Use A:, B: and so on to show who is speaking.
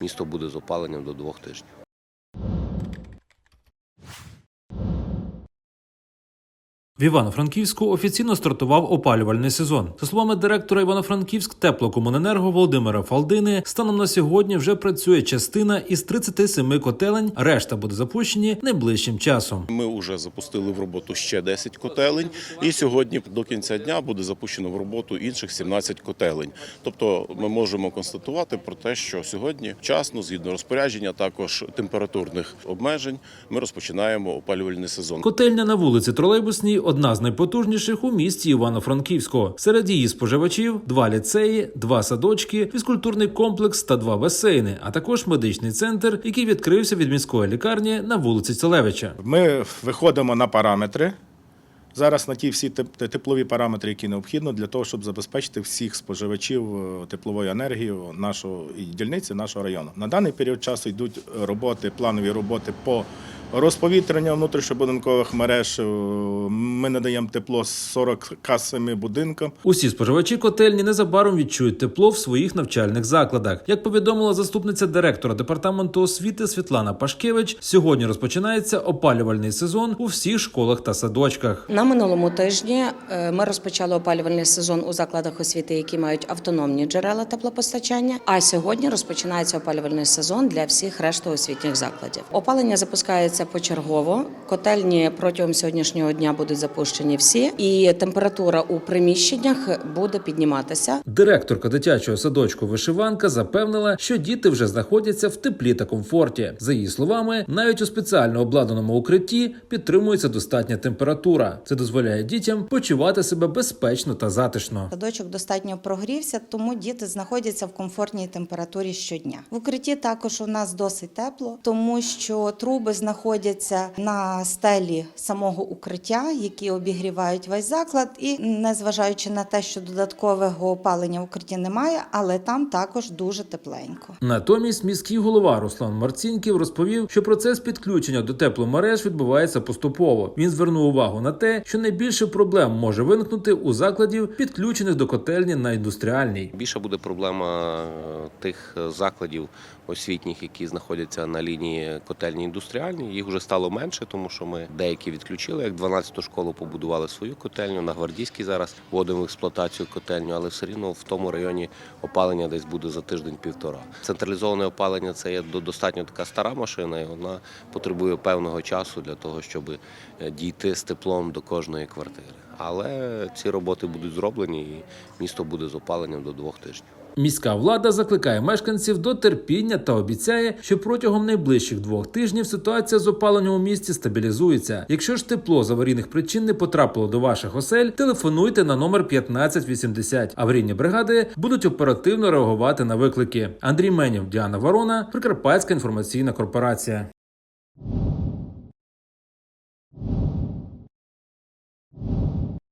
A: Місто буде з опаленням до двох тижнів.
B: В Івано-Франківську офіційно стартував опалювальний сезон. За словами директора Івано-Франківськ теплокомуненерго Володимира Фалдини, станом на сьогодні вже працює частина із 37 котелень. Решта буде запущені найближчим часом.
C: Ми вже запустили в роботу ще 10 котелень, і сьогодні до кінця дня буде запущено в роботу інших 17 котелень. Тобто ми можемо констатувати про те, що сьогодні вчасно, згідно розпорядження, також температурних обмежень, ми розпочинаємо опалювальний сезон.
B: Котельня на вулиці Тролейбусній одна з найпотужніших у місті Івано-Франківську. Серед її споживачів два ліцеї, два садочки, фізкультурний комплекс та два басейни, а також медичний центр, який відкрився від міської лікарні на вулиці Целевича.
D: Ми виходимо на параметри. Зараз на ті всі теплові параметри, які необхідно для того, щоб забезпечити всіх споживачів е, теплової енергії нашого і дільниці нашого району. На даний період часу йдуть роботи, планові роботи по розповітренню внутрішньобудинкових мереж. Е, Ми надаємо тепло 47 будинкам.
B: Усі споживачі котельні незабаром відчують тепло в своїх навчальних закладах. Як повідомила заступниця директора департаменту освіти Світлана Пашкевич, сьогодні розпочинається опалювальний сезон у всіх школах та садочках.
E: На минулому тижні е, ми розпочали опалювальний сезон у закладах освіти, які мають автономні джерела теплопостачання. А сьогодні розпочинається опалювальний сезон для всіх решти освітніх закладів. Опалення запускається почергово. Котельні протягом сьогоднішнього дня будуть запущені всі, і температура у приміщеннях буде підніматися.
B: Директорка дитячого садочку Вишиванка запевнила, що діти вже знаходяться в теплі та комфорті. За її словами, навіть у спеціально обладнаному укритті підтримується достатня температура. Це дозволяє дітям почувати себе безпечно та затишно.
F: Садочок достатньо прогрівся, тому діти знаходяться в комфортній температурі щодня. В укритті також у нас досить тепло, тому що труби знаходяться на стелі самого укриття, які обігрівають весь заклад. І незважаючи на те, що додаткового опалення в укритті немає, але там також дуже тепленько.
B: Натомість міський голова Руслан Марцінків розповів, що процес підключення до тепломереж відбувається поступово. Він звернув увагу на те, що найбільше проблем може виникнути у закладів, підключених до котельні на індустріальній.
A: Більша буде проблема е, тих е, закладів освітніх, які знаходяться на лінії котельні індустріальні. Їх вже стало менше, тому що ми деякі відключили. Як 12-ту школу побудували свою котельню. На гвардійській зараз вводимо в експлуатацію котельню, але все рівно в тому районі опалення десь буде за тиждень-півтора. Централізоване опалення це є до- достатньо така стара машина, і вона потребує певного часу для того, щоб е, дійти з теплом до кожної квартири. Але ці роботи будуть зроблені, і місто буде з опаленням до двох тижнів.
B: Міська влада закликає мешканців до терпіння та обіцяє, що протягом найближчих двох тижнів ситуація з опаленням у місті стабілізується. Якщо ж тепло з аварійних причин не потрапило до ваших осель, телефонуйте на номер 1580. Аварійні бригади будуть оперативно реагувати на виклики. Андрій Менів, Діана Ворона, Прикарпатська інформаційна корпорація.